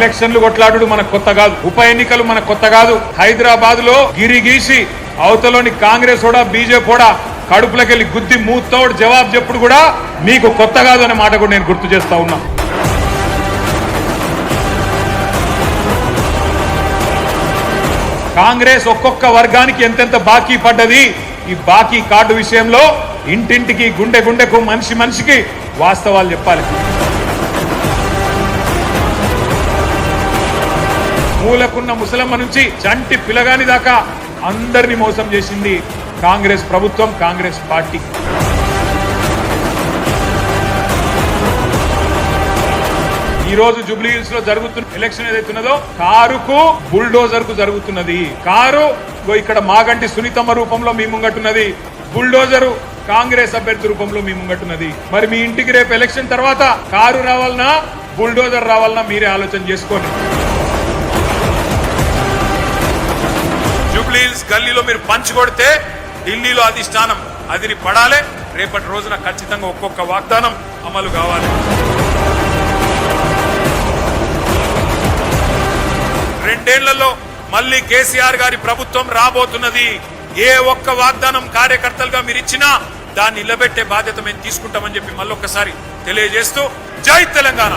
ఎలక్షన్లు కొట్లాడు మనకు కొత్త కాదు. ఉప ఎన్నికలు మన కొత్త కాదు. హైదరాబాద్లో గిరి గీసి అవతలోని కాంగ్రెస్ కూడా బీజేపీ కూడా కడుపులకెళ్ళి గుద్ది మూతోడు జవాబు చెప్పుడు కూడా మీకు కొత్త కాదు అనే మాట కూడా నేను గుర్తు చేస్తా ఉన్నా. కాంగ్రెస్ ఒక్కొక్క వర్గానికి ఎంతెంత బాకీ పడ్డది? ఈ బాకీ కార్డు విషయంలో ఇంటింటికి గుండె గుండెకు మనిషి మనిషికి వాస్తవాలు చెప్పాలి. మూలకున్న ముసలమ్మ నుంచి చంటి పిలగాని దాకా అందరిని మోసం చేసింది కాంగ్రెస్ ప్రభుత్వం కాంగ్రెస్ పార్టీ. ఈ రోజు జూబ్లీ హిల్స్లో జరుగుతున్న ఎలక్షన్ ఏదైతున్నదో కారుకు బుల్డోజర్కు జరుగుతున్నది. కారు ఇక్కడ మాగంటి సునీతమ్మ రూపంలో మీ ముంగట్టున్నది. బుల్డోజరు కాంగ్రెస్ అభ్యర్థి రూపంలో మీ ముంగట్టున్నది. మరి మీ ఇంటికి రేపు ఎలక్షన్ తర్వాత కారు రావాలన్నా బుల్డోజర్ రావాలన్నా మీరే ఆలోచన చేసుకోండి. జూబ్లీ హిల్స్ గల్లీలో మీరు పంచి కొడితే ఢిల్లీలో అధిష్టానం అదిరి పడాలి. రేపటి రోజున ఖచ్చితంగా ఒక్కొక్క వాగ్దానం అమలు కావాలి. రెండేళ్ళలో మళ్ళీ కేసీఆర్ గారి ప్రభుత్వం రాబోతున్నది. ఏ ఒక్క వాగ్దానం కార్యకర్తలుగా మీరు ఇచ్చినా దాన్ని నిలబెట్టే బాధ్యత మేము తీసుకుంటామని చెప్పి మళ్ళొక్కసారి తెలియజేస్తూ జై తెలంగాణ.